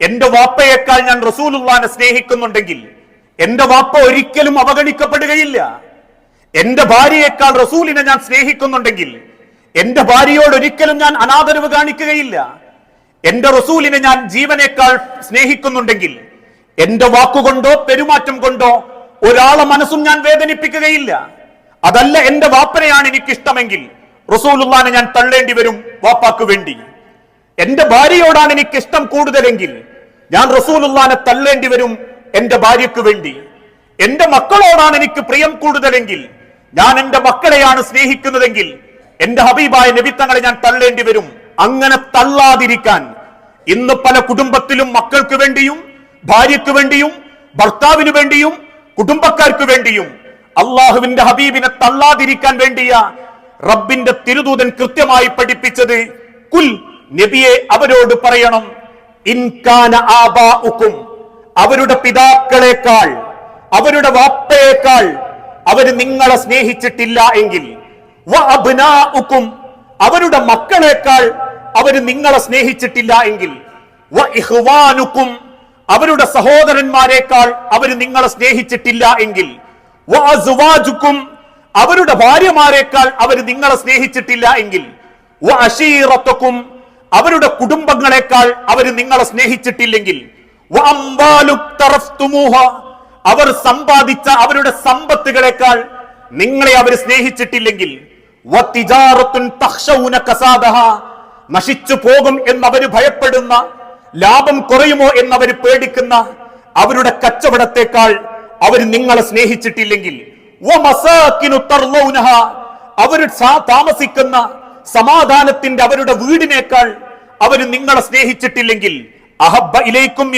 എന്റെ വാപ്പയേക്കാൾ ഞാൻ റസൂലുള്ളാനെ സ്നേഹിക്കുന്നുണ്ടെങ്കിൽ എന്റെ വാപ്പ ഒരിക്കലും അവഗണിക്കപ്പെടുകയില്ല. എന്റെ ഭാര്യയേക്കാൾ റസൂലിനെ ഞാൻ സ്നേഹിക്കുന്നുണ്ടെങ്കിൽ എന്റെ ഭാര്യയോട് ഒരിക്കലും ഞാൻ അനാദരവ് കാണിക്കുകയില്ല. എന്റെ റസൂലിനെ ഞാൻ ജീവനേക്കാൾ സ്നേഹിക്കുന്നുണ്ടെങ്കിൽ എന്റെ വാക്കുകൊണ്ടോ പെരുമാറ്റം കൊണ്ടോ ഒരാളെ മനസ്സും ഞാൻ വേദനിപ്പിക്കുകയില്ല. അതല്ല എന്റെ വാപ്പനെയാണ് എനിക്കിഷ്ടമെങ്കിൽ റസൂലുള്ളാനെ ഞാൻ തള്ളേണ്ടി വരും വാപ്പാക്ക് വേണ്ടി. എന്റെ ഭാര്യയോടാണ് എനിക്ക് ഇഷ്ടം കൂടുതലെങ്കിൽ ഞാൻ റസൂലുള്ളാനെ തള്ളേണ്ടി വരും എന്റെ ഭാര്യയ്ക്ക് വേണ്ടി. എന്റെ മക്കളോടാണ് എനിക്ക് പ്രിയം കൂടുതലെങ്കിൽ ഞാൻ എന്റെ മക്കളെയാണ് സ്നേഹിക്കുന്നതെങ്കിൽ എന്റെ ഹബീബായ നബിത്തങ്ങളെ ഞാൻ തള്ളേണ്ടി വരും. അങ്ങനെ തള്ളാതിരിക്കാൻ ഇന്ന് പല കുടുംബത്തിലും മക്കൾക്ക് വേണ്ടിയും ഭാര്യയ്ക്ക് വേണ്ടിയും ഭർത്താവിന് വേണ്ടിയും കുടുംബക്കാർക്ക് വേണ്ടിയും അള്ളാഹുവിന്റെ ഹബീബിനെ തള്ളാതിരിക്കാൻ വേണ്ടിയ റബ്ബിന്റെ തിരുദൂതൻ കൃത്യമായി പഠിപ്പിച്ചത്. കുൽ നബിയെ അവരോട് പറയണം. ഇൻകാന ആബാഉക്കും അവരുടെ പിതാക്കളെക്കാൾ അവരുടെ വാപ്പയേക്കാൾ അവർ നിങ്ങളെ സ്നേഹിച്ചിട്ടില്ല എങ്കിൽ വ അബ്നാഉക്കും അവരുടെ മക്കളെക്കാൾ അവർ നിങ്ങളെ സ്നേഹിച്ചിട്ടില്ല എങ്കിൽ വ ഇഖ്വാനുക്കും അവരുടെ സഹോദരന്മാരെക്കാൾ അവർ നിങ്ങളെ സ്നേഹിച്ചിട്ടില്ല എങ്കിൽ വ അസ്വാജുക്കും അവരുടെ ഭാര്യമാരെക്കാൾ അവർ നിങ്ങളെ സ്നേഹിച്ചിട്ടില്ല എങ്കിൽ അവരുടെ കുടുംബങ്ങളെക്കാൾ അവർ നിങ്ങളെ സ്നേഹിച്ചിട്ടില്ലെങ്കിൽ. അവർ സമ്പാദിച്ച അവരുടെ സമ്പത്തുകളെക്കാൾ നിങ്ങളെ അവർ സ്നേഹിച്ചിട്ടില്ലെങ്കിൽ. നശിച്ചു പോകും എന്നവർ ഭയപ്പെടുന്ന ലാഭം കുറയുമോ എന്നവർ പേടിക്കുന്ന അവരുടെ കച്ചവടത്തെക്കാൾ അവർ നിങ്ങളെ സ്നേഹിച്ചിട്ടില്ലെങ്കിൽ. അവർ താമസിക്കുന്ന സമാധാനത്തിന്റെ അവരുടെ വീടിനേക്കാൾ അവർ നിങ്ങളെ സ്നേഹിച്ചിട്ടില്ലെങ്കിൽ അഹബ്ബ ഇലൈക്കും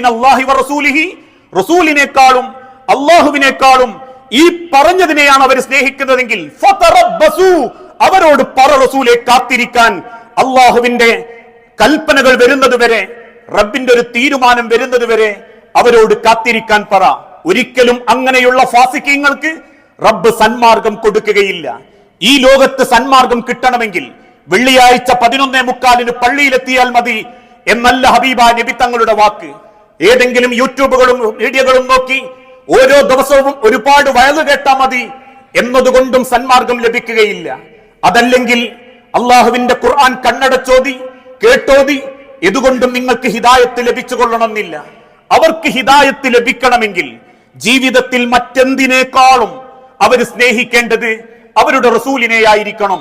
റസൂലിനേക്കാളും അള്ളാഹുവിനേക്കാളും ഈ പറഞ്ഞതിനെയാണ് അവർ സ്നേഹിക്കുന്നതെങ്കിൽ അവരോട് പറ റസൂലെ കാത്തിരിക്കാൻ അള്ളാഹുവിന്റെ കൽപ്പനകൾ വരുന്നത് വരെ റബ്ബിന്റെ ഒരു തീരുമാനം വരുന്നത് വരെ അവരോട് കാത്തിരിക്കാൻ പറ. ഒരിക്കലും അങ്ങനെയുള്ള ഫാസിക്കങ്ങൾക്ക് റബ്ബ് സന്മാർഗം കൊടുക്കുകയില്ല. ഈ ലോകത്ത് സന്മാർഗം കിട്ടണമെങ്കിൽ വെള്ളിയാഴ്ച പതിനൊന്നേ മുക്കാലിന് പള്ളിയിലെത്തിയാൽ മതി എന്നല്ല ഹബീബ നബി തങ്ങളുടെ വാക്ക്. ഏതെങ്കിലും യൂട്യൂബുകളും മീഡിയകളും നോക്കി ഓരോ ദിവസവും ഒരുപാട് വയലു കേട്ടാ മതി എന്നതുകൊണ്ടും സന്മാർഗം ലഭിക്കുകയില്ല. അതല്ലെങ്കിൽ അള്ളാഹുവിന്റെ ഖുർആൻ കണ്ണടച്ചോതി കേട്ടോതി ഇതുകൊണ്ടും നിങ്ങൾക്ക് ഹിതായത്ത് ലഭിച്ചു കൊള്ളണമെന്നില്ല അവർക്ക് ഹിതായത്ത് ലഭിക്കണമെങ്കിൽ ജീവിതത്തിൽ മറ്റെന്തിനേക്കാളും അവർ സ്നേഹിക്കേണ്ടത് അവരുടെ റസൂലിനെ ആയിരിക്കണം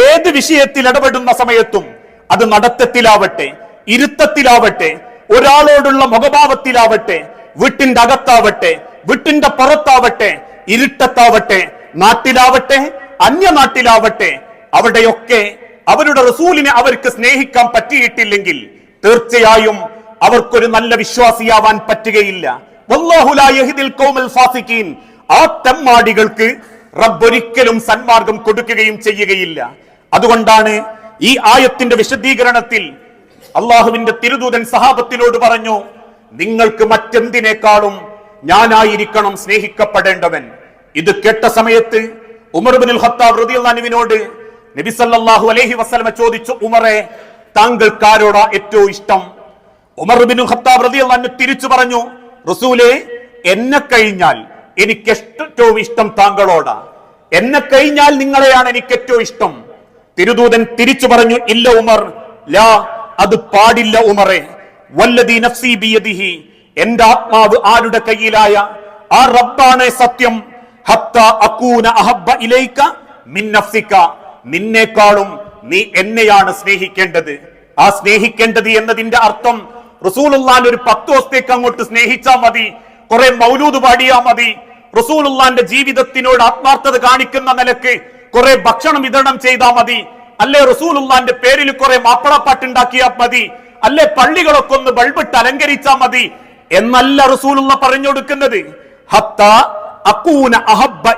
ഏത് വിഷയത്തിൽ ഇടപെടുന്ന സമയത്തും അത് നടത്തത്തിലാവട്ടെ ഇരുത്തത്തിലാവട്ടെ ഒരാളോടുള്ള മുഖഭാവത്തിലാവട്ടെ വീട്ടിന്റെ അകത്താവട്ടെ വീട്ടിന്റെ പുറത്താവട്ടെ ഇരുട്ടത്താവട്ടെ നാട്ടിലാവട്ടെ അന്യനാട്ടിലാവട്ടെ അവിടെയൊക്കെ അവരുടെ റസൂലിനെ അവർക്ക് സ്നേഹിക്കാൻ പറ്റിയിട്ടില്ലെങ്കിൽ തീർച്ചയായും അവർക്കൊരു നല്ല വിശ്വാസിയാവാൻ പറ്റുകയില്ല. ആ തെമ്മാടികൾക്ക് റബ്ബ് ഒരിക്കലും സന്മാർഗം കൊടുക്കുകയും ചെയ്യുകയില്ല. അതുകൊണ്ടാണ് ഈ ആയത്തിന്റെ വിശദീകരണത്തിൽ അള്ളാഹുവിന്റെ തിരുദൂതൻ സഹാബത്തിനോട് പറഞ്ഞു നിങ്ങൾക്ക് മറ്റെന്തിനേക്കാളും ഞാനായിരിക്കണം സ്നേഹിക്കപ്പെടേണ്ടവൻ. ഇത് കേട്ട സമയത്ത് ഉമർ ബിൻ ഖത്താബ് റളിയല്ലാഹുവിനോട് നബി അലൈഹി ചോദിച്ചു ഉമറെ താങ്കൾക്ക് ആരോടാ ഏറ്റവും ഇഷ്ടം? ഉമർ ബിൻ ഖത്താബ് റളിയല്ലാഹു തിരിച്ചു പറഞ്ഞു റസൂലെ എന്നെ കഴിഞ്ഞാൽ എനിക്ക് ഏറ്റവും ഇഷ്ടം താങ്കളോട്. എന്നെ കഴിഞ്ഞാൽ നിങ്ങളെയാണ് എനിക്ക് ഏറ്റവും ഇഷ്ടം തിരുദൂതൻ തിരിച്ചു പറഞ്ഞു ഇല്ല ഉമർ ലാ അത് പാടില്ല ഉമറെ. വല്ലദീ നഫ്സി ബിയദിഹി എന്റെ ആത്മാവ് ആരുടെ കയ്യിലായ? ആ റബ്ബാണ് സത്യം. ഹത്ത അക്കൂന അഹബ്ബ ഇലൈക മിൻ നഫ്സിക. നിന്നേക്കാളും നീ എന്നെയാണ് സ്നേഹിക്കേണ്ടത്. ആ സ്നേഹിക്കേണ്ടത് എന്നതിന്റെ അർത്ഥം റസൂലുള്ളാൻ ഒരു പത്ത് ദിവസത്തേക്ക് അങ്ങോട്ട് സ്നേഹിച്ചാൽ മതി. കുറെ മൗലൂദ് പാടിയാ മതി. റസൂലുള്ളാന്റെ ജീവിതത്തിനോട് ആത്മാർത്ഥത കാണിക്കുന്ന നിലയ്ക്ക് കുറെ ഭക്ഷണം വിതരണം ചെയ്താൽ മതി. അല്ലെ റസൂലുള്ളാന്റെ പേരിൽ കുറെ മാപ്പിളപ്പാട്ടുണ്ടാക്കിയാൽ മതി. അല്ലെ പള്ളികളൊക്കെ ഒന്ന് ബൾബിട്ട് അലങ്കരിച്ചാൽ മതി. എന്നല്ല റസൂലുള്ള പറഞ്ഞു കൊടുക്കുന്നത്. ഹത്ത അഹബ്ബ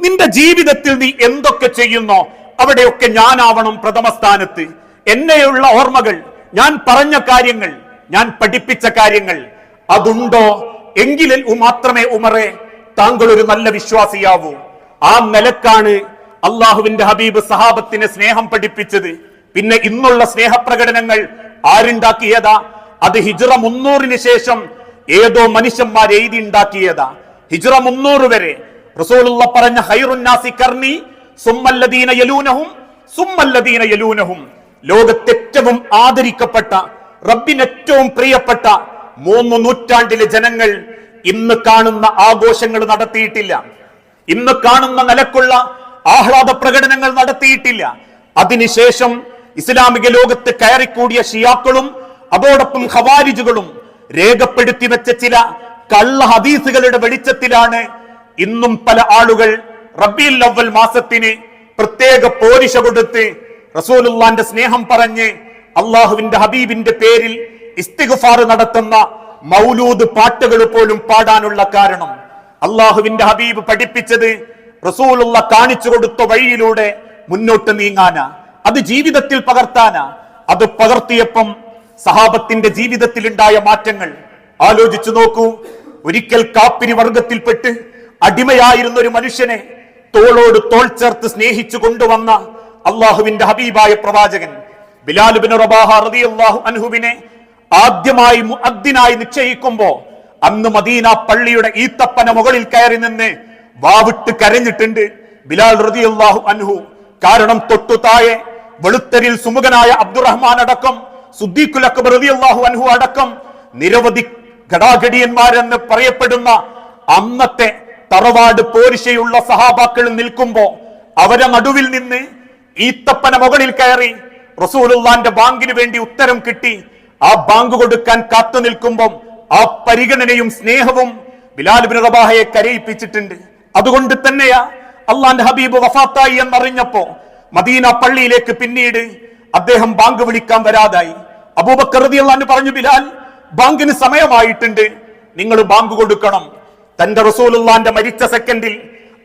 നിന്റെ ജീവിതത്തിൽ നീ എന്തൊക്കെ ചെയ്യുന്നോ അവിടെയൊക്കെ ഞാനാവണം പ്രഥമ സ്ഥാനത്ത്. എന്നെയുള്ള ഓർമ്മകൾ ഞാൻ പറഞ്ഞ കാര്യങ്ങൾ ഞാൻ പഠിപ്പിച്ച കാര്യങ്ങൾ അതുണ്ടോ? എങ്കിൽ മാത്രമേ ഉമറെ. താങ്കൾ ഒരു നല്ല വിശ്വാസിയാവൂ. ആ നിലക്കാണ് അള്ളാഹുവിന്റെ ഹബീബ് സഹാബത്തിന് സ്നേഹം പഠിപ്പിച്ചത്. പിന്നെ ഇന്നുള്ള സ്നേഹപ്രകടനങ്ങൾ ആരുണ്ടാക്കിയതാ? അത് ഹിജ്റ മുന്നൂറിന് ശേഷം ഏതോ മനുഷ്യന്മാർ എഴുതി ഉണ്ടാക്കിയതാ ഹിജ്റ മുന്നൂറ് വരെ. റസൂലുള്ള പറഞ്ഞ ഹൈറുന്നാസി കർണി യലൂനഹും സുമ്മല്ലദീന യലൂനഹും. ലോകത്തേറ്റവും ആദരിക്കപ്പെട്ട റബ്ബിനേറ്റവും പ്രിയപ്പെട്ട മൂന്ന് നൂറ്റാണ്ടിലെ ജനങ്ങൾ ഇന്ന് കാണുന്ന ആഘോഷങ്ങൾ നടത്തിയിട്ടില്ല. ഇന്ന് കാണുന്ന നിലക്കുള്ള ആഹ്ലാദ പ്രകടനങ്ങൾ നടത്തിയിട്ടില്ല. അതിനുശേഷം ഇസ്ലാമിക ലോകത്ത് കയറിക്കൂടിയ ഷിയാക്കളും അതോടൊപ്പം ഖവാരിജുകളും രേഖപ്പെടുത്തി വെച്ച ചില കള്ള ഹദീസുകളുടെ വെളിച്ചത്തിലാണ് ഇന്നും പല ആളുകൾ റബീൽ അവൽ മാസത്തിന് പ്രത്യേക പോരിശ കൊടുത്ത് റസൂലുള്ളാന്റെ സ്നേഹം പറഞ്ഞ് അള്ളാഹുവിന്റെ ഹബീബിന്റെ പേരിൽ ഇസ്തിഗ്ഫാർ നടത്തുന്ന മൗലൂദ് പാട്ടുകൾ പോലും പാടാനുള്ള കാരണം അള്ളാഹുവിന്റെ ഹബീബ് പഠിപ്പിച്ചത് റസൂലുള്ള കാണിച്ചു കൊടുത്ത വഴിയിലൂടെ മുന്നോട്ട് നീങ്ങാനാ അത് ജീവിതത്തിൽ പകർത്താനാ. അത് പകർത്തിയപ്പം സഹാബത്തിന്റെ ജീവിതത്തിൽ ഉണ്ടായ മാറ്റങ്ങൾ. ആലോചിച്ചു നോക്കൂ ഒരിക്കൽ കാപ്പിരി വർഗത്തിൽപ്പെട്ട് അടിമയായിരുന്ന ഒരു മനുഷ്യനെ തോളോട് തോൾ ചേർത്ത് സ്നേഹിച്ചു കൊണ്ടുവന്ന അള്ളാഹുവിന്റെ ഹബീബായ പ്രവാചകൻ ബിലാലുബിൻ റബാഹ റളിയല്ലാഹു അൻഹുവിനെ ആദ്യമായി മുഅദ്ദിനായി നിശ്ചയിക്കുമ്പോ അന്ന് മദീന പള്ളിയുടെ ഈത്തപ്പന മുകളിൽ കയറി നിന്ന് വാവിട്ട് കരഞ്ഞിട്ടുണ്ട്. ബിലാൽ റളിയല്ലാഹു അൻഹു. കാരണം തൊട്ടു താഴെ വെളുത്തരിൽ സുമുഖനായ അബ്ദുറഹ്മാൻ അടക്കം സുദ്ദീഖുൽ അക്ബർ റളിയല്ലാഹു അൻഹു അടക്കം നിരവധി ഘടാഘടിയന്മാരെന്ന് പറയപ്പെടുന്ന അന്നത്തെ തറവാട് പോരിശയുള്ള സഹാബാക്കൾ നിൽക്കുമ്പോ അവരെ നടുവിൽ നിന്ന് ഈത്തപ്പന മുകളിൽ കയറി റസൂലുള്ളാന്റെ ബാങ്കിന് വേണ്ടി ഉത്തരം കിട്ടി. ആ ബാങ്ക് കൊടുക്കാൻ കാത്തു നിൽക്കുമ്പം ആ പരിഗണനയും സ്നേഹവും ബിലാൽ ബിൻ റബാഹയെ കരയിപ്പിച്ചിട്ടുണ്ട്. അതുകൊണ്ട് തന്നെയാ അള്ളാന്റെ ഹബീബ് വഫാത്തായി എന്നറിഞ്ഞപ്പോ മദീന പള്ളിയിലേക്ക് പിന്നീട് അദ്ദേഹം ബാങ്ക് വിളിക്കാൻ വരാതായി. അബൂബക്കർ അള്ളാന്ന് പറഞ്ഞു ബിലാൽ ബാങ്കിന് സമയമായിട്ടുണ്ട്. നിങ്ങൾ ബാങ്ക് കൊടുക്കണം. തന്റെ റസൂലുള്ളാന്റെ മരിച്ച സെക്കൻഡിൽ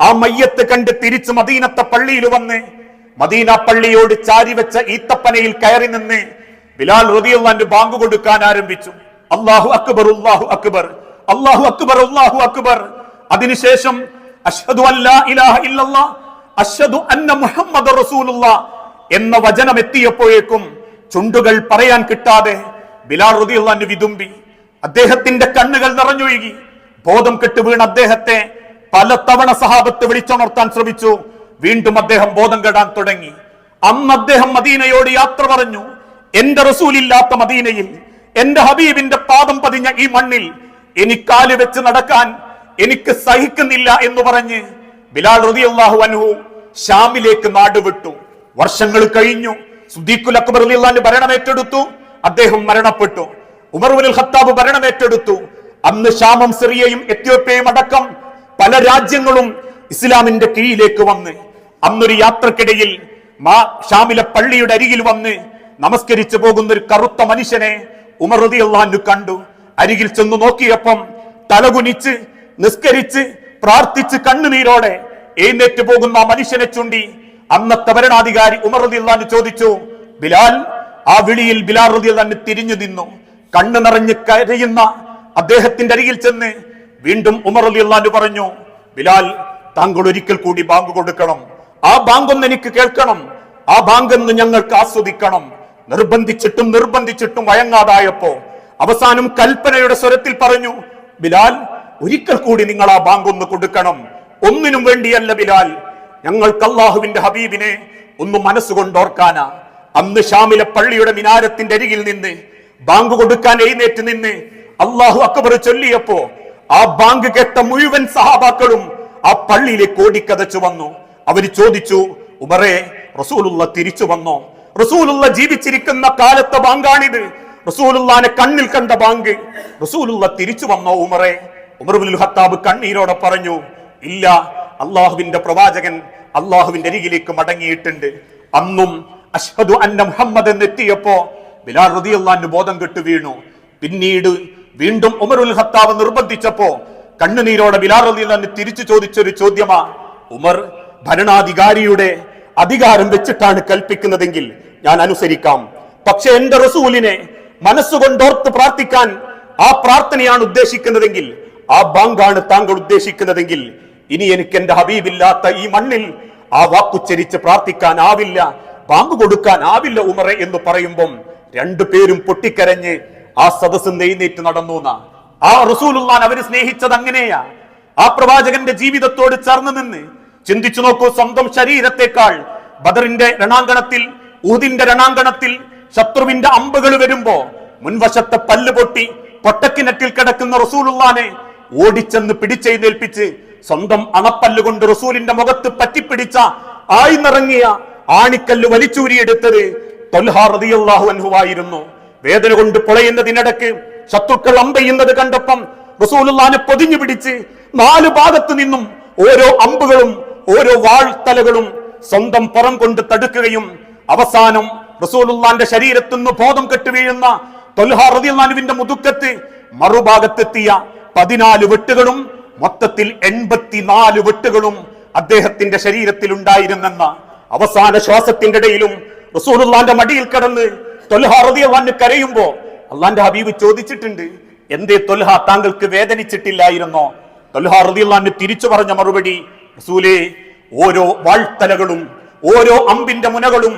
ആ മയ്യത്ത് കണ്ട് തിരിച്ച് മദീനത്തെ പള്ളിയിൽ വന്ന് മദീന പള്ളിയോട് ചാരി വെച്ച ഈത്തപ്പനയിൽ കയറി നിന്ന് ബിലാൽ റതിയുള്ള ബാങ്ക് കൊടുക്കാൻ ആരംഭിച്ചു. അള്ളാഹു അക്ബർ ഉള്ളാഹു അക്ബർ അള്ളാഹു അക്ബർ ഉള്ളാഹു അക്ബർ. അതിനുശേഷം അഷ്ഹദു അല്ലാ ഇലാഹ ഇല്ലല്ലാ അഷ്ഹദു അന്ന മുഹമ്മദ് റസൂലുള്ള എന്ന വചനം എത്തിയപ്പോഴേക്കും ചുണ്ടുകൾ പറയാൻ കിട്ടാതെ ബിലാൽ റതിയുള്ള വിതുമ്പി. അദ്ദേഹത്തിന്റെ കണ്ണുകൾ നിറഞ്ഞൊഴുകി. ബോധം കെട്ട് വീണ അദ്ദേഹത്തെ പലതവണ സഹാബത്ത് വിളിച്ചുണർത്താൻ ശ്രമിച്ചു. വീണ്ടും അദ്ദേഹം ബോധം കെടാൻ തുടങ്ങി. അന്ന് അദ്ദേഹം മദീനയോട് യാത്ര പറഞ്ഞു. എന്റെ റസൂലില്ലാത്ത മദീനയിൽ എന്റെ ഹബീബിന്റെ പാദം പതിഞ്ഞ ഈ മണ്ണിൽ എനിക്കാൽ വെച്ച് നടക്കാൻ എനിക്ക് സഹിക്കുന്നില്ല എന്ന് പറഞ്ഞ് ബിലാൽ റളിയല്ലാഹു അൻഹു ഷാമിലേക്ക് നാടുവിട്ടു വർഷങ്ങൾ കഴിഞ്ഞു. സുദീഖുൽ അക്ബർ റളിയല്ലാഹു ഭരണം ഏറ്റെടുത്തു. അദ്ദേഹം മരണപ്പെട്ടു. ഉമർ ഉമർബുൽ ഖത്താബ് ഭരണം ഏറ്റെടുത്തു. അന്ന് ഷാമം സിറിയയും എത്യോപ്യയും അടക്കം പല രാജ്യങ്ങളും ഇസ്ലാമിന്റെ കീഴിലേക്ക് വന്ന് അന്നൊരു യാത്രക്കിടയിൽ ഷാമിലെ പള്ളിയുടെ അരികിൽ വന്ന് നമസ്കരിച്ചു പോകുന്ന ഒരു കറുത്ത മനുഷ്യനെ ഉമർ അള്ളാഹു കണ്ടു. അരികിൽ ചെന്ന് നോക്കിയപ്പം തലകുനിച്ച് നിസ്കരിച്ച് പ്രാർത്ഥിച്ച് കണ്ണുനീരോടെ എഴുന്നേറ്റ് പോകുന്ന ആ മനുഷ്യനെ ചൂണ്ടി അന്നത്തെ ഭരണാധികാരി ഉമർ അള്ളാഹു ചോദിച്ചു ബിലാൽ ആ വിളിയിൽ ബിലാൽ റളിയല്ലാഹു തിരിഞ്ഞു നിന്നു. കണ്ണു നിറഞ്ഞ് കരയുന്ന അദ്ദേഹത്തിന്റെ അരികിൽ ചെന്ന് വീണ്ടും ഉമർ റളിയല്ലാഹു പറഞ്ഞു ബിലാൽ താങ്കൾ ഒരിക്കൽ കൂടി ബാങ്ക് കൊടുക്കണം. ആ ബാങ്കൊന്ന് എനിക്ക് കേൾക്കണം. ആ ബാങ്കെന്ന് ഞങ്ങൾക്ക് ആസ്വദിക്കണം. നിർബന്ധിച്ചിട്ടും നിർബന്ധിച്ചിട്ടും വഴങ്ങാതായപ്പോ അവസാനം കൽപ്പനയുടെ സ്വരത്തിൽ പറഞ്ഞു ബിലാൽ ഒരിക്കൽ കൂടി നിങ്ങൾ ആ ബാങ്ക് ഒന്ന് കൊടുക്കണം. ഒന്നിനും വേണ്ടിയല്ല ബിലാൽ. ഞങ്ങൾ അള്ളാഹുവിന്റെ ഹബീബിനെ ഒന്ന് മനസ്സുകൊണ്ട് ഓർക്കാനാ അന്ന് ഷാമിലെ പള്ളിയുടെ മിനാരത്തിന്റെ അരികിൽ നിന്ന് ബാങ്ക് കൊടുക്കാൻ എഴുന്നേറ്റ് നിന്ന് അള്ളാഹു അക്ബർ ചൊല്ലിയപ്പോ ആ ബാങ്ക് കേട്ട മുഴുവൻ സഹാബാക്കളും ആ പള്ളിയിലേക്ക് ഓടിക്കതച്ചു വന്നു. അവർ ചോദിച്ചു ഉമറേ റസൂലുള്ള തിരിച്ചു വന്നോ? റസൂലുള്ള ജീവിച്ചിരിക്കുന്ന കാലത്തെ ബാങ്കാണിത്. റസൂലുള്ളാനെ കണ്ണിൽ കണ്ട ബാങ്ക്. റസൂലുള്ള തിരിച്ചു വന്ന ഉമറെ. ഉമർബുൽ ഹത്താബ് കണ്ണീരോടെ പറഞ്ഞു ഇല്ല അള്ളാഹുവിന്റെ പ്രവാചകൻ അള്ളാഹുവിന്റെ അരികിലേക്ക് മടങ്ങിയിട്ടുണ്ട്. അന്നും അഷ്ഹദു അന്ന മുഹമ്മദ് എന്നെത്തിയപ്പോ ബിലാൽ റളിയല്ലാഹു ബോധം കെട്ടു വീണു. പിന്നീട് വീണ്ടും ഉമറുൽ ഖത്താബ് നിർബന്ധിച്ചപ്പോ കണ്ണുനീരോടെ ബിലാൽ റളിയല്ലാഹു തിരിച്ചു ചോദിച്ചൊരു ചോദ്യമാ. ഉമർ ഭരണാധികാരിയുടെ അധികാരം വെച്ചിട്ടാണ് കൽപ്പിക്കുന്നതെങ്കിൽ ഞാൻ അനുസരിക്കാം. പക്ഷെ എന്റെ റസൂലിനെ മനസ്സുകൊണ്ടോർത്ത് പ്രാർത്ഥിക്കാൻ ആ പ്രാർത്ഥനയാണ് ഉദ്ദേശിക്കുന്നതെങ്കിൽ ആ ബാങ്കാണ് താങ്കൾ ഉദ്ദേശിക്കുന്നതെങ്കിൽ ഇനി എനിക്ക് എന്റെ ഹബീബില്ലാത്ത ഈ മണ്ണിൽ ആ വാക്കുച്ചരിച്ച് പ്രാർത്ഥിക്കാൻ ആവില്ല ബാങ്ക് കൊടുക്കാൻ ആവില്ല ഉമറെ എന്ന് പറയുമ്പം രണ്ടുപേരും പൊട്ടിക്കരഞ്ഞ് ആ സദസ്സ് നെയ്നേറ്റ് നടന്നു ആ റസൂലുള്ളാൻ അവർ സ്നേഹിച്ചത് അങ്ങനെയാ. ആ പ്രവാചകന്റെ ജീവിതത്തോട് ചേർന്ന് നിന്ന് ചിന്തിച്ചു നോക്കൂ സ്വന്തം ശരീരത്തെക്കാൾ. ബദറിന്റെ രണാങ്കണത്തിൽ ഊതിന്റെ രണാങ്കണത്തിൽ ശത്രുവിന്റെ അമ്പുകൾ വരുമ്പോ മുൻവശത്തെ പല്ല് പൊട്ടി പൊട്ടക്കിണറ്റിൽ കിടക്കുന്ന റസൂലുള്ളാനെ ഓടിച്ചെന്ന് പിടിച്ചെഴുന്നേൽപ്പിച്ച് സ്വന്തം അണപ്പല്ലുകൊണ്ട് റസൂലിന്റെ മുഖത്ത് പറ്റിപ്പിടിച്ച ആയിന്നിറങ്ങിയ ആണിക്കല്ല് വലിച്ചൂരിയെടുത്തത് തൊൽഹാ റളിയല്ലാഹു അൻഹുവായിരുന്നു. വേദന കൊണ്ട് പൊളയുന്നതിനിടക്ക് ശത്രുക്കൾ അമ്പെയ്യുന്നത് കണ്ടപ്പം റസൂലുള്ളാനെ പൊതിഞ്ഞു പിടിച്ച് നാല് ഭാഗത്തു നിന്നും ഓരോ അമ്പുകളും ഓരോ വാഴ്ത്തലകളും സ്വന്തം പുറം കൊണ്ട് തടുക്കുകയും അവസാനം റസൂലുള്ളാന്റെ ശരീരത്തു നിന്ന് ബോധം കെട്ടു വീഴുന്ന തൊൽഹാ റളിയല്ലാഹുവിന്റെ മുതുക്കത്ത് മറുഭാഗത്തെത്തിയ പതിനാല് വെട്ടുകളും മൊത്തത്തിൽ എൺപത്തിനാല് വെട്ടുകളും അദ്ദേഹത്തിന്റെ ശരീരത്തിൽ ഉണ്ടായിരുന്നെന്ന അവസാന ശ്വാസത്തിന്റെ ഇടയിലും റസൂലുള്ളാന്റെ മടിയിൽ കിടന്ന് തൊൽഹാ റളിയല്ലാഹു കരയുമ്പോ അള്ളാന്റെ ഹബീബ് ചോദിച്ചിട്ടുണ്ട് എന്തേ തൊൽഹ താങ്കൾക്ക് വേദനിച്ചിട്ടില്ലായിരുന്നോ? തൊൽഹ റളിയല്ലാഹു തിരിച്ചു പറഞ്ഞ മറുപടി റസൂലേ ഓരോ വാഴ്ത്തലകളും ഓരോ അമ്പിന്റെ മുനകളും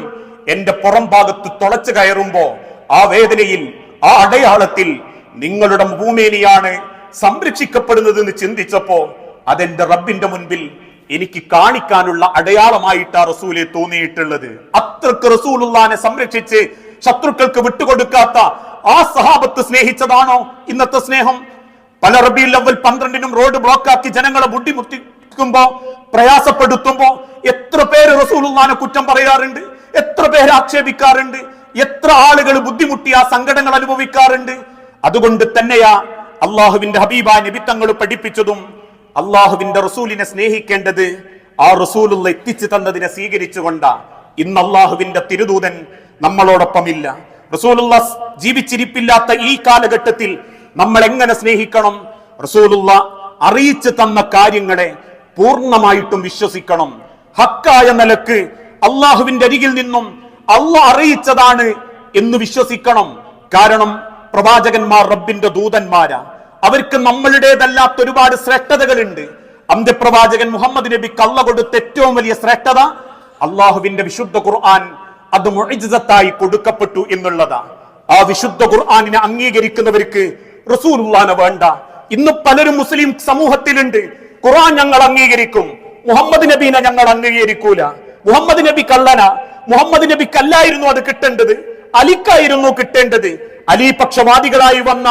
എന്റെ പുറം ഭാഗത്ത് തുളച്ചു കയറുമ്പോ ആ വേദനയിൽ ആ അടയാളത്തിൽ നിങ്ങളുടെ ഭൂമേനിയാണ് സംരക്ഷിക്കപ്പെടുന്നത് എന്ന് ചിന്തിച്ചപ്പോ അതെന്റെ റബ്ബിന്റെ മുൻപിൽ എനിക്ക് കാണിക്കാനുള്ള അടയാളമായിട്ടാ റസൂലെ തോന്നിയിട്ടുള്ളത്. അത്രയ്ക്ക് റസൂലുള്ളാനെ സംരക്ഷിച്ച് ശത്രുക്കൾക്ക് വിട്ടുകൊടുക്കാത്ത ആ സഹാബത്ത് സ്നേഹിച്ചതാണോ ഇന്നത്തെ സ്നേഹം? പല റബിയിൽ അവൽ പന്ത്രണ്ടിനും റോഡ് ബ്ലോക്കാക്കി ജനങ്ങളെ ബുദ്ധിമുട്ടിക്കുമ്പോ പ്രയാസപ്പെടുത്തുമ്പോ എത്ര പേര് റസൂലുള്ളാനെ കുറ്റം പറയാറുണ്ട് എത്ര പേര് ആക്ഷേപിക്കാറുണ്ട് എത്ര ആളുകൾ ബുദ്ധിമുട്ടി ആ സങ്കടങ്ങൾ അനുഭവിക്കാറുണ്ട്. അതുകൊണ്ട് തന്നെയാ അള്ളാഹുവിന്റെ ഹബീബ നിബിത്തങ്ങൾ പഠിപ്പിച്ചതും അള്ളാഹുവിന്റെ റസൂലിനെ സ്നേഹിക്കേണ്ടത് ആ റസൂലുള്ള എത്തിച്ചു തന്നതിനെ സ്വീകരിച്ചുകൊണ്ടാ. ഇന്ന് അള്ളാഹുവിന്റെ തിരുദൂതൻ നമ്മളോടൊപ്പമില്ല. റസൂലുള്ള ജീവിച്ചിരിപ്പില്ലാത്ത ഈ കാലഘട്ടത്തിൽ നമ്മൾ എങ്ങനെ സ്നേഹിക്കണം? റസൂലുള്ള അറിയിച്ചു തന്ന കാര്യങ്ങളെ പൂർണമായിട്ടും വിശ്വസിക്കണം. ഹക്കായ നിലയ്ക്ക് അള്ളാഹുവിന്റെ അരികിൽ നിന്നും അള്ളാഹ് അറിയിച്ചതാണ് എന്ന് വിശ്വസിക്കണം. കാരണം പ്രവാചകന്മാർ റബ്ബിന്റെ ദൂതന്മാരാ. അവർക്ക് നമ്മളുടേതല്ലാത്ത ഒരുപാട് ശ്രേഷ്ഠതകളുണ്ട്. അന്ത്യപ്രവാചകൻ മുഹമ്മദ് നബി കള്ള കൊടുത്ത ഏറ്റവും വലിയ ശ്രേഷ്ഠത അള്ളാഹുവിന്റെ വിശുദ്ധ ഖുർആൻ അത് മുഅ്ജിസത്തായി കൊടുക്കപ്പെട്ടു എന്നുള്ളതാ. ആ വിശുദ്ധ ഖുർആാനിനെ അംഗീകരിക്കുന്നവർക്ക് റസൂലുള്ളാനെ വേണ്ട. ഇന്ന് പലരും മുസ്ലിം സമൂഹത്തിലുണ്ട്. ഖുർആൻ ഞങ്ങൾ അംഗീകരിക്കും. മുഹമ്മദ് നബീനെ ഞങ്ങൾ അംഗീകരിക്കൂല. മുഹമ്മദ് നബി കള്ളന. മുഹമ്മദ് നബി കല്ലായിരുന്നു അത് കിട്ടേണ്ടത്. അലിക്കായിരുന്നു കിട്ടേണ്ടത്. അലി പക്ഷവാദികളായി വന്ന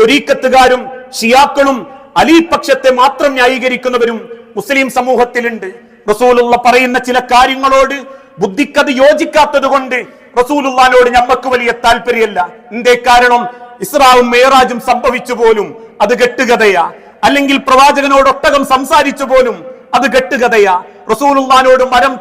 തൊരീക്കത്തുകാരും ഷിയാക്കളും അലി പക്ഷത്തെ മാത്രം ന്യായീകരിക്കുന്നവരും മുസ്ലിം സമൂഹത്തിലുണ്ട്. റസൂലുള്ള പറയുന്ന ചില കാര്യങ്ങളോട് ബുദ്ധിക്കത് യോജിക്കാത്തത് കൊണ്ട് റസൂലുള്ളാനോട് ഞമ്മക്ക് വലിയ താല്പര്യമല്ല. എന്തേ കാരണം? ഇസ്രാവും മേറാജും സംഭവിച്ചു പോലും അത് കെട്ടുകഥയാ. അല്ലെങ്കിൽ പ്രവാചകനോട് ഒട്ടകം സംസാരിച്ചു പോലും അത് കെട്ടുകഥയാ. റസൂലുള്ളാനോട് മരം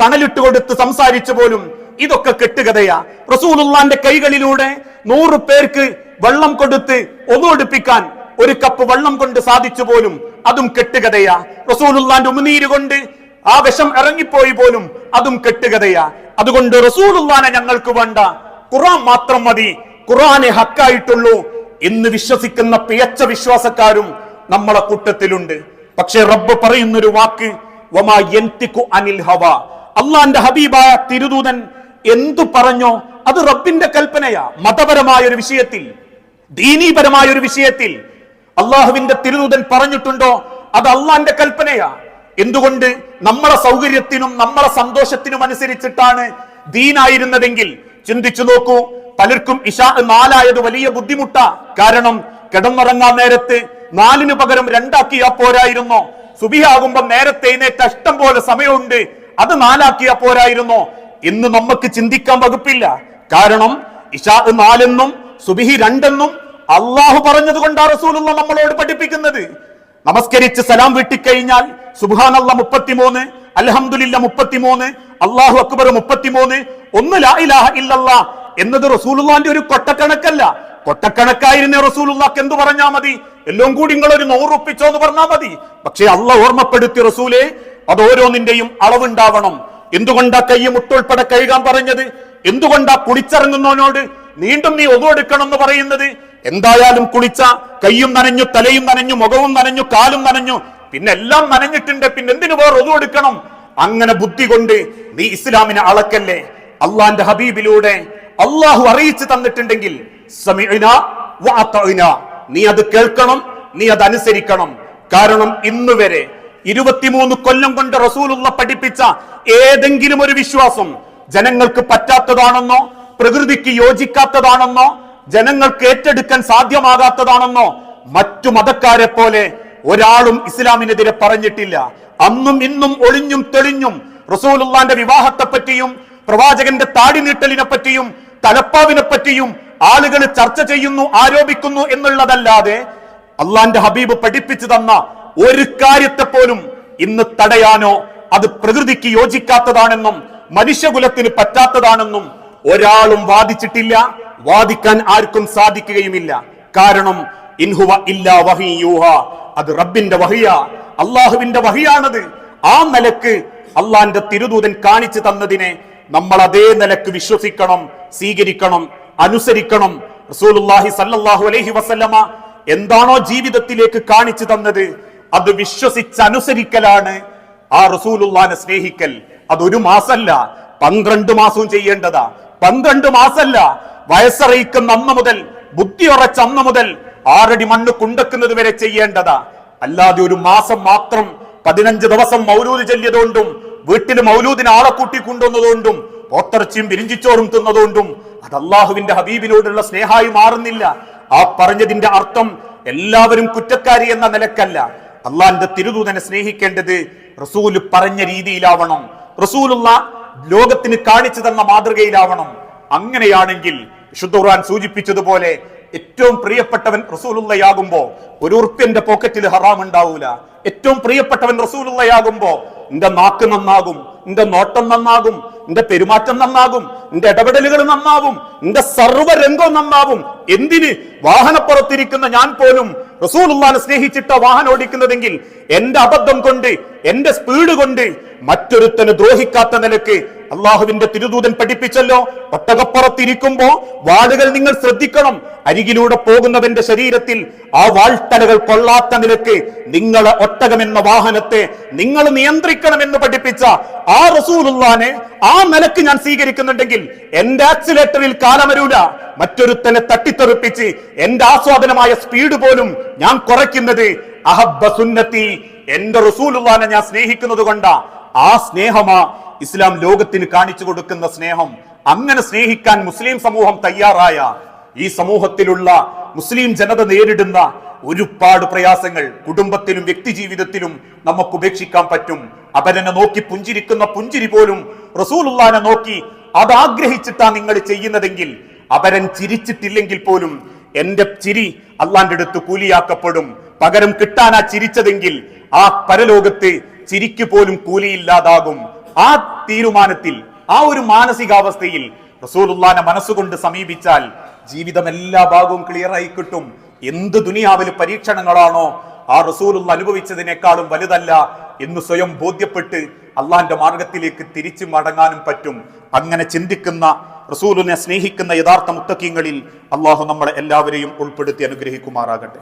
തണലിട്ട് കൊടുത്ത് സംസാരിച്ചു പോലും ഇതൊക്കെ കെട്ടുകഥയാ. റസൂലുള്ളാന്റെ കൈകളിലൂടെ നൂറ് പേർക്ക് വെള്ളം കൊടുത്ത് ഒന്നുകൊടുപ്പിക്കാൻ ഒരു കപ്പ് വെള്ളം കൊണ്ട് സാധിച്ചു പോലും അതും കെട്ടുകഥയാ. റസൂലുള്ളാന്റെ ഉമിനീര് കൊണ്ട് ആ വിഷം ഇറങ്ങിപ്പോയി പോലും അതും കെട്ടുകഥയാ. അതുകൊണ്ട് റസൂലുള്ളാനെ ഞങ്ങൾക്ക് വേണ്ട. ഖുറാൻ മാത്രം മതി. ഖുറാനെ ഹക്കായിട്ടുള്ളൂ എന്ന് വിശ്വസിക്കുന്ന പിയച്ച വിശ്വാസക്കാരും നമ്മളെ കൂട്ടത്തിലുണ്ട്. പക്ഷെ റബ്ബ് പറയുന്നൊരു വാക്ക് അനിൽ ഹവ. അള്ളാന്റെ ഹബീബായ തിരുദൂതൻ എന്തു പറഞ്ഞോ അത് റബ്ബിന്റെ കൽപ്പനയാ. മതപരമായ ഒരു വിഷയത്തിൽ ദീനീപരമായ ഒരു വിഷയത്തിൽ അള്ളാഹുവിന്റെ തിരുദൂതൻ പറഞ്ഞിട്ടുണ്ടോ? അത് അള്ളാന്റെ കൽപ്പനയാ. എന്തുകൊണ്ട്? നമ്മളെ സൗകര്യത്തിനും നമ്മളെ സന്തോഷത്തിനും അനുസരിച്ചിട്ടാണ് ദീനായിരുന്നതെങ്കിൽ. ചിന്തിച്ചു നോക്കൂ പലർക്കും ഇഷാ നാലായത് വലിയ ബുദ്ധിമുട്ടാ. കാരണം കിടന്നുറങ്ങാൻ നേരത്ത് നാലിന് പകരം രണ്ടാക്കിയാ പോരായിരുന്നോ. സുബിയാകുമ്പോ നേരത്തെ എഴുന്നേറ്റ ഇഷ്ടം പോലെ സമയമുണ്ട്. അത് നാലാക്കിയാ പോരായിരുന്നോ. എന്ന് നമുക്ക് ചിന്തിക്കാൻ വകുപ്പില്ല. കാരണം ഇഷാ നാലെന്നും സുബിഹി രണ്ടെന്നും അള്ളാഹു പറഞ്ഞത് കൊണ്ടാ റസൂലുള്ള നമ്മളോട് പഠിപ്പിക്കുന്നത്. നമസ്കരിച്ച് സലാം വീട്ടിക്കഴിഞ്ഞാൽ സുബാനല്ല മുപ്പത്തിമൂന്ന് അലഹമുല്ല മുപ്പത്തിമൂന്ന് അള്ളാഹു അക്ബർ മുപ്പത്തിമൂന്ന് ഒന്ന് ലാ ഇലാഹ ഇല്ലല്ലാ എന്നത് റസൂലുള്ളാന്റെ ഒരു കൊട്ടക്കണക്കല്ല. കൊട്ടക്കണക്കായിരുന്നേ റസൂലുള്ളാക്ക് എന്തു പറഞ്ഞാ മതി? എല്ലാം കൂടി നിങ്ങൾ ഒരു നൂറുപ്പിച്ചോ എന്ന് പറഞ്ഞാ മതി. പക്ഷെ അള്ള ഓർമ്മപ്പെടുത്തി റസൂലെ അത് ഓരോന്നിന്റെയും അളവുണ്ടാവണം. എന്തുകൊണ്ടാ കൈ മുട്ടുൾപ്പെടെ കഴുകാൻ പറഞ്ഞത്? എന്തുകൊണ്ടാ കുളിച്ചിറങ്ങുന്നവനോട് നീണ്ടും നീ ഒതുവെടുക്കണം എന്ന് പറയുന്നത്? എന്തായാലും കുളിച്ച കൈയും നനഞ്ഞു തലയും നനഞ്ഞു മുഖവും നനഞ്ഞു കാലും നനഞ്ഞു പിന്നെ എല്ലാം നനഞ്ഞിട്ടുണ്ട്. പിന്നെ എന്തിനു വേറെ ഒതുവെടുക്കണം അങ്ങനെ ബുദ്ധി കൊണ്ട് നീ ഇസ്ലാമിനെ അളക്കല്ലേ? അള്ളാന്റെ ഹബീബിലൂടെ അള്ളാഹു അറിയിച്ചു തന്നിട്ടുണ്ടെങ്കിൽ. നീ അത് കേൾക്കണം നീ അത് അനുസരിക്കണം കാരണം ഇന്ന് വരെ ഇരുപത്തിമൂന്ന് കൊല്ലം കൊണ്ട് റസൂലുള്ള പഠിപ്പിച്ച ഏതെങ്കിലും ഒരു വിശ്വാസം ജനങ്ങൾക്ക് പറ്റാത്തതാണെന്നോ പ്രകൃതിക്ക് യോജിക്കാത്തതാണെന്നോ ജനങ്ങൾക്ക് ഏറ്റെടുക്കാൻ സാധ്യമാകാത്തതാണെന്നോ മറ്റു മതക്കാരെ പോലെ ഒരാളും ഇസ്ലാമിനെതിരെ പറഞ്ഞിട്ടില്ല അന്നും ഇന്നും ഒളിഞ്ഞും തെളിഞ്ഞും റസൂലുള്ളാന്റെ വിവാഹത്തെ പറ്റിയും പ്രവാചകന്റെ താടി നീട്ടലിനെ പറ്റിയും തലപ്പാവിനെ പറ്റിയും ആളുകൾ ചർച്ച ചെയ്യുന്നു ആരോപിക്കുന്നു എന്നുള്ളതല്ലാതെ അള്ളാന്റെ ഹബീബ് പഠിപ്പിച്ചു തന്ന ഒരു കാര്യത്തെ പോലും ഇന്ന് തടയാനോ അത് പ്രകൃതിക്ക് യോജിക്കാത്തതാണെന്നും മനുഷ്യകുലത്തിന് പറ്റാത്തതാണെന്നും ഒരാളും വാദിച്ചിട്ടില്ല വാദിക്കാൻ ആർക്കും സാധിക്കുകയുമില്ല. കാരണം ഇൻഹുവ ഇല്ലാ വഹിയൂഹ അത് റബ്ബിന്റെ വഹിയ അള്ളാഹുവിന്റെ വഹിയാണത്. ആ നിലയ്ക്ക് അള്ളാന്റെ തിരുദൂതൻ കാണിച്ചു തന്നതിനെ നമ്മൾ അതേ നിലയ്ക്ക് വിശ്വസിക്കണം സ്വീകരിക്കണം അനുസരിക്കണം. റസൂലുള്ളാഹി സല്ലല്ലാഹു അലൈഹി വസല്ലമ എന്താണോ ജീവിതത്തിലേക്ക് കാണിച്ചു തന്നത്? അത് വിശ്വസിച്ച് അനുസരിക്കലാണ് ആ റസൂലുള്ളാനെ സ്നേഹിക്കൽ. അതൊരു മാസല്ല പന്ത്രണ്ട് മാസവും ചെയ്യേണ്ടതാ. പന്ത്രണ്ട് മാസല്ല വയസ്സറിയിക്കുന്ന അന്ന് മുതൽ ബുദ്ധി ഉറച്ച അന്ന് മുതൽ ആറടി മണ്ണ് കുണ്ടക്കുന്നത് വരെ ചെയ്യേണ്ടതാ. അല്ലാതെ ഒരു മാസം മാത്രം പതിനഞ്ച് ദിവസം മൗലൂദ് ചൊല്ലിയതുകൊണ്ടും വീട്ടിൽ മൗലൂദിനെ ആളെ കൂട്ടി കൊണ്ടുവന്നതുകൊണ്ടും പോത്തിറച്ചിയും വിരിഞ്ചിച്ചോറും തിന്നതുകൊണ്ടും അത് അള്ളാഹുവിന്റെ ഹബീബിനോടുള്ള സ്നേഹമായി മാറുന്നില്ല. ആ പറഞ്ഞതിന്റെ അർത്ഥം എല്ലാവരും കുറ്റക്കാരി എന്ന നിലക്കല്ല. അള്ളാന്റെ തിരുദൂതനെ സ്നേഹിക്കേണ്ടത് റസൂൽ പറഞ്ഞ രീതിയിലാവണം. റസൂലുള്ള ലോകത്തിന് കാണിച്ചു തന്ന മാതൃകയിലാവണം. അങ്ങനെയാണെങ്കിൽ വിശുദ്ധ ഖുർആൻ സൂചിപ്പിച്ചതുപോലെ ഏറ്റവും പ്രിയപ്പെട്ടവൻ റസൂലുള്ളയാകുമ്പോ ഒരു ഉറുപ്പ്യന്റെ പോക്കറ്റിൽ ഹറാം ഉണ്ടാവൂല. ഏറ്റവും പ്രിയപ്പെട്ടവൻ റസൂലുള്ളയാകുമ്പോ നിന്റെ നാക്ക് നന്നാകും നിന്റെ നോട്ടം നന്നാകും നിന്റെ പെരുമാറ്റം നന്നാകും നിന്റെ ഇടപെടലുകൾ നന്നാവും നിന്റെ സർവരംഗവും നന്നാവും. എന്തിന്? വാഹനപ്പുറത്തിരിക്കുന്ന ഞാൻ പോലും റസൂലുള്ളാനെ സ്നേഹിച്ചിട്ട വാഹനം ഓടിക്കുന്നതെങ്കിൽ എന്റെ അബദ്ധം കൊണ്ട് എന്റെ സ്പീഡ് കൊണ്ട് മറ്റൊരുത്തന് ദ്രോഹിക്കാത്ത നിലയ്ക്ക് അള്ളാഹുവിന്റെ തിരുദൂതൻ പഠിപ്പിച്ചല്ലോ. ഒട്ടകപ്പുറത്തിരിക്കുമ്പോ വാളുകൾ നിങ്ങൾ ശ്രദ്ധിക്കണം. അരികിലൂടെ പോകുന്നവന്റെ ശരീരത്തിൽ ആ വാൾത്തലകൾ കൊള്ളാത്ത നിലയ്ക്ക് നിങ്ങളെ ഒട്ടകമെന്ന വാഹനത്തെ നിങ്ങൾ നിയന്ത്രിക്കണമെന്ന് പഠിപ്പിച്ച ആ റസൂലുള്ളാനെ ആ നിലയ്ക്ക് ഞാൻ സ്വീകരിക്കുന്നുണ്ടെങ്കിൽ എന്റെ ആക്സിലേറ്ററിൽ കാലമരൂല. മറ്റൊരുത്തനെ തട്ടിത്തെറിപ്പിച്ച് എന്റെ ആസ്വാദനമായ സ്പീഡ് പോലും ഞാൻ കുറയ്ക്കുന്നത്. അഹബ്ബ സുന്നത്തി. എന്റെ റസൂലുള്ളാനെ ഞാൻ സ്നേഹിക്കുന്നത് കൊണ്ടാ. ആ സ്നേഹമാ ഇസ്ലാം ലോകത്തിന് കാണിച്ചു കൊടുക്കുന്ന സ്നേഹം. അങ്ങനെ സ്നേഹിക്കാൻ മുസ്ലിം സമൂഹം തയ്യാറായ ഈ സമൂഹത്തിലുള്ള മുസ്ലിം ജനത നേരിടുന്ന ഒരുപാട് പ്രയാസങ്ങൾ കുടുംബത്തിലും വ്യക്തി ജീവിതത്തിലും നമുക്ക് ഉപേക്ഷിക്കാൻ പറ്റും. അവരെന്നെ നോക്കി പുഞ്ചിരിക്കുന്ന പുഞ്ചിരി പോലും റസൂലുള്ളാനെ നോക്കി അത് നിങ്ങൾ ചെയ്യുന്നതെങ്കിൽ അവരൻ ചിരിച്ചിട്ടില്ലെങ്കിൽ പോലും എന്റെ ചിരി അള്ളാന്റെ അടുത്ത് കൂലിയാക്കപ്പെടും. പകരം കിട്ടാനാ ചിരിച്ചതെങ്കിൽ ആ പരലോകത്ത് ചിരിക്ക് പോലും കൂലിയില്ലാതാകും. ആ തീരുമാനത്തിൽ ആ ഒരു മാനസികാവസ്ഥയിൽ റസൂലുല്ലാനെ മനസ്സുകൊണ്ട് സമീപിച്ചാൽ ജീവിതം എല്ലാ ഭാഗവും ക്ലിയർ ആയി കിട്ടും. എന്ത് ദുനിയാവിൽ പരീക്ഷണങ്ങളാണോ ആ റസൂലുള്ള അനുഭവിച്ചതിനേക്കാളും വലുതല്ല എന്ന് സ്വയം ബോധ്യപ്പെട്ട് അള്ളാന്റെ മാർഗത്തിലേക്ക് തിരിച്ചു മടങ്ങാനും പറ്റും. അങ്ങനെ ചിന്തിക്കുന്ന റസൂലിനെ സ്നേഹിക്കുന്ന യഥാർത്ഥ മുത്തക്കീങ്ങളിൽ അള്ളാഹു നമ്മളെ എല്ലാവരെയും ഉൾപ്പെടുത്തി അനുഗ്രഹിക്കുമാറാകട്ടെ.